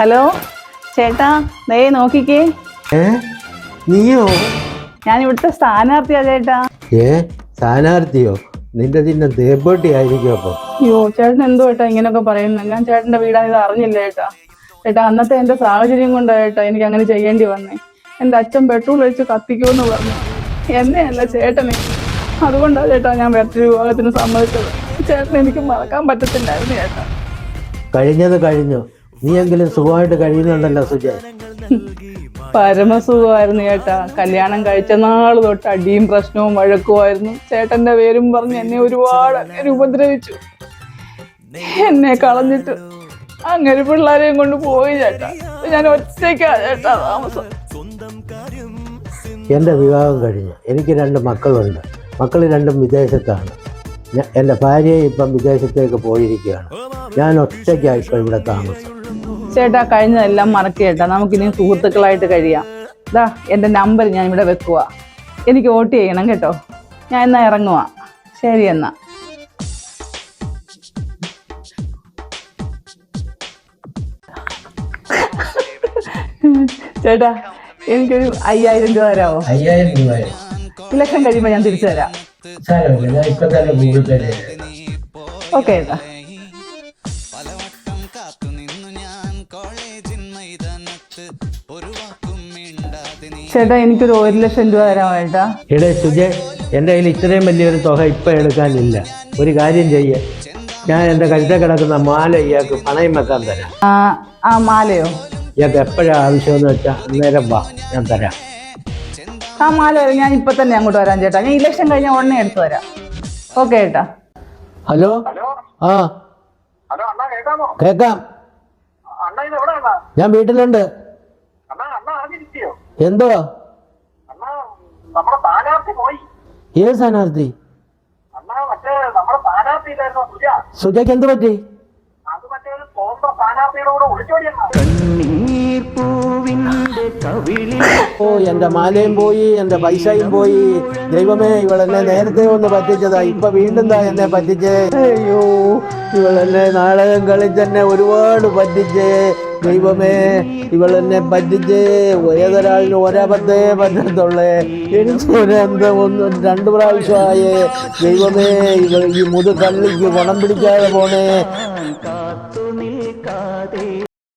Hello? ചേട്ടാ നേ നോക്കിക്കേ. ഏ? നീയോ? ഞാൻ ഇവിടുത്തെ സ്ഥാനാർത്ഥിയാ ചേട്ടാ. ഏ? സ്ഥാനാർത്ഥിയോ? നിന്റെ ചിഹ്നം തേപ്പേട്ടി ആയിരിക്കും അപ്പൊ. അയ്യോ ചേട്ടൻ എന്തോ ചേട്ടാ ഇങ്ങനെയൊക്കെ പറയുന്നത്? ഞാൻ ചേട്ടന്റെ വീടാണ് ഇത് അറിഞ്ഞില്ല ചേട്ടാ. ചേട്ടാ അന്നത്തെ എന്റെ സാഹചര്യം കൊണ്ടാ ചേട്ടാ എനിക്ക് അങ്ങനെ ചെയ്യേണ്ടി വന്നേ. എന്റെ അച്ഛൻ പെട്രോൾ ഒഴിച്ച് കത്തിക്കുമെന്ന് പറഞ്ഞു. എന്നെയല്ല ചേട്ടനെ. അതുകൊണ്ടാ ചേട്ടാ ഞാൻ വേറെ വിവാഹത്തിന് സമ്മതിച്ചത്. ചേട്ടൻ എനിക്ക് മറക്കാൻ പറ്റത്തില്ലായിരുന്നു ചേട്ടാ. കഴിഞ്ഞത് കഴിഞ്ഞു. നീയെങ്കിലും സുഖമായിട്ട് കഴിയുന്നുണ്ടല്ലോ സുജയ് പരമസുഖമായിരുന്നു ചേട്ടാ. കല്യാണം കഴിച്ച നാൾ തൊട്ട് അടിയും പ്രശ്നവും വഴക്കുമായിരുന്നു. ചേട്ടന്റെ പേരും പറഞ്ഞ് എന്നെ ഒരുപാട് അങ്ങനെ ഉപദ്രവിച്ചു. എന്നെ കളഞ്ഞിട്ട് അങ്ങനെ പിള്ളേരെയും കൊണ്ട് പോയി ചേട്ടാ. ഞാൻ ഒറ്റയ്ക്കാ ചേട്ടാ താമസം. എന്റെ വിവാഹം കഴിഞ്ഞു. എനിക്ക് രണ്ട് മക്കളുണ്ട്. മക്കൾ രണ്ടും വിദേശത്താണ്. എന്റെ ഭാര്യ ഇപ്പം വിദേശത്തേക്ക് പോയിരിക്കുകയാണ്. ഞാൻ ഒറ്റയ്ക്കാണ് ഇപ്പം ഇവിടെ താമസം. ചേട്ടാ കഴിഞ്ഞതെല്ലാം മറക്കേട്ടാ ചേട്ടാ നമുക്കിനി സുഹൃത്തുക്കളായിട്ട് കഴിയാം. ഇതാ എന്റെ നമ്പർ ഞാൻ ഇവിടെ വെക്കുക എനിക്ക് വോട്ട് ചെയ്യണം കേട്ടോ. ഞാൻ എന്നാ ഇറങ്ങുക ശരി എന്നാ. ചേട്ടാ എനിക്കൊരു അയ്യായിരം രൂപ തരാമോ? അയ്യായിരം രൂപ ഇലക്ഷൻ കഴിയുമ്പോൾ ഞാൻ തിരിച്ചു തരാം. ഓക്കെ ചേട്ടാ ചേട്ടാ എനിക്കൊരു ഒരു ലക്ഷം രൂപ തരാമോ ചേട്ടാ? ഇടേ സുജയ് എന്റെ കയ്യിൽ ഇത്രയും വലിയൊരു തുക ഇപ്പം എടുക്കാനില്ല. ഒരു കാര്യം ചെയ്യ. ഞാൻ എന്റെ കഴുത്തെ കിടക്കുന്ന മാല ഇയാൾക്ക് പണയം വെക്കാൻ തരാം. ആ ആ മാലയോ? ഇയാൾക്ക് എപ്പോഴാണ് ആവശ്യമെന്ന് വെച്ചാൽ അന്നേരം വാ ഞാൻ തരാം. ആ മാല വരെ ഞാൻ ഇപ്പൊ തന്നെ അങ്ങോട്ട് വരാം ചേട്ടാ. ഞാൻ ഇലക്ഷൻ കഴിഞ്ഞ ഉടനെ എടുത്തു തരാം ഓക്കെ ചേട്ടാ. ഹലോ? ആ. ഹലോ അണ്ണാ കേൾക്കാമോ കേക്കാം. അണ്ണ ഇത് എവിടെ അണ്ണാ ഞാൻ വീട്ടിലുണ്ട്. എന്തോ? ഏത് സ്ഥാനാർത്ഥി? സുജയ്ക്ക് എന്ത് പറ്റി? ഓ എന്റെ മാലയും പോയി എന്റെ പൈസയും പോയി. ദൈവമേ ഇവളെന്നെ നേരത്തെ ഒന്ന് പറ്റിച്ചതാ ഇപ്പൊ വീണ്ടും താ എന്നെ പറ്റിച്ചേ. അയ്യോ ഇവളെന്നെ നാടകം കളിച്ചെന്നെ ഒരുപാട് പറ്റിച്ചേ. ദൈവമേ ഇവൾ എന്നെ പറ്റിച്ചേ ഏതൊരാളിനും ഒരബദ്ധേ പറ്റത്തുള്ളേ എനിക്ക് ഒരെന്താ ഒന്ന് രണ്ട് പ്രാവശ്യമായേ. ദൈവമേ ഇവൾ ഈ മുതു കള്ളിക്ക് ഗുണം പിടിക്കാതെ പോണേ. കാത്തു നിൽക്കാതെ